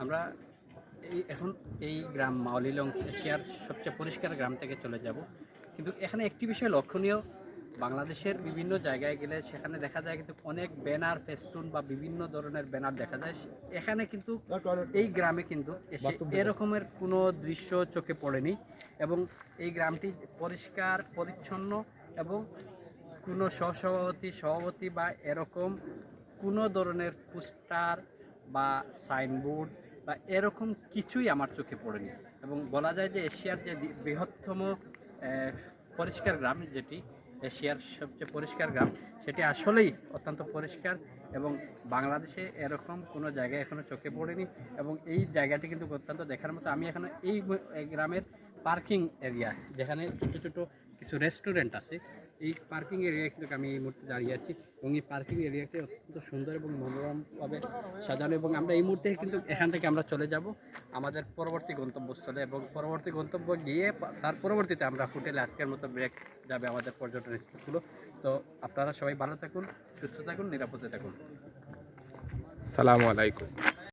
আমরা এই এখন এই গ্রাম মাওলিলং এশিয়ার সবচেয়ে পরিষ্কার গ্রাম থেকে চলে যাব। কিন্তু এখানে একটি বিষয় লক্ষণীয়, বাংলাদেশের বিভিন্ন জায়গায় গেলে সেখানে দেখা যায় কিন্তু অনেক ব্যানার, ফেস্টুন বা বিভিন্ন ধরনের ব্যানার দেখা যায়। এখানে কিন্তু এই গ্রামে কিন্তু এসে এরকমের কোনো দৃশ্য চোখে পড়েনি এবং এই গ্রামটি পরিষ্কার, পরিচ্ছন্ন এবং কোনো সহসভাপতি, সভাপতি বা এরকম কোনো ধরনের পোস্টার বা সাইনবোর্ড বা এরকম কিছুই আমার চোখে পড়েনি। এবং বলা যায় যে এশিয়ার যে বৃহত্তম পরিষ্কার গ্রাম যেটি, এশিয়ার সবচেয়ে পরিষ্কার গ্রাম, সেটি আসলেই অত্যন্ত পরিষ্কার এবং বাংলাদেশে এরকম কোনো জায়গায় এখনও চোখে পড়েনি এবং এই জায়গাটি কিন্তু অত্যন্ত দেখার মতো। আমি এখানে এই এই গ্রামের পার্কিং এরিয়া, যেখানে ছোটো ছোটো কিছু রেস্টুরেন্ট আছে এই পার্কিং এরিয়ায় কিন্তু আমি এই মুহূর্তে দাঁড়িয়ে আছি এবং এই পার্কিং এরিয়াটি অত্যন্ত সুন্দর এবং মনোরমভাবে সাজানো এবং আমরা এই মুহূর্তে কিন্তু এখান থেকে আমরা চলে যাব আমাদের পরবর্তী গন্তব্যস্থলে এবং পরবর্তী গন্তব্য গিয়ে তার পরবর্তীতে আমরা হোটেলে আজকের মতো ব্রেক যাবে আমাদের পর্যটন স্পটগুলো তো আপনারা সবাই ভালো থাকুন, সুস্থ থাকুন, নিরাপদে থাকুন। সালামু আলাইকুম।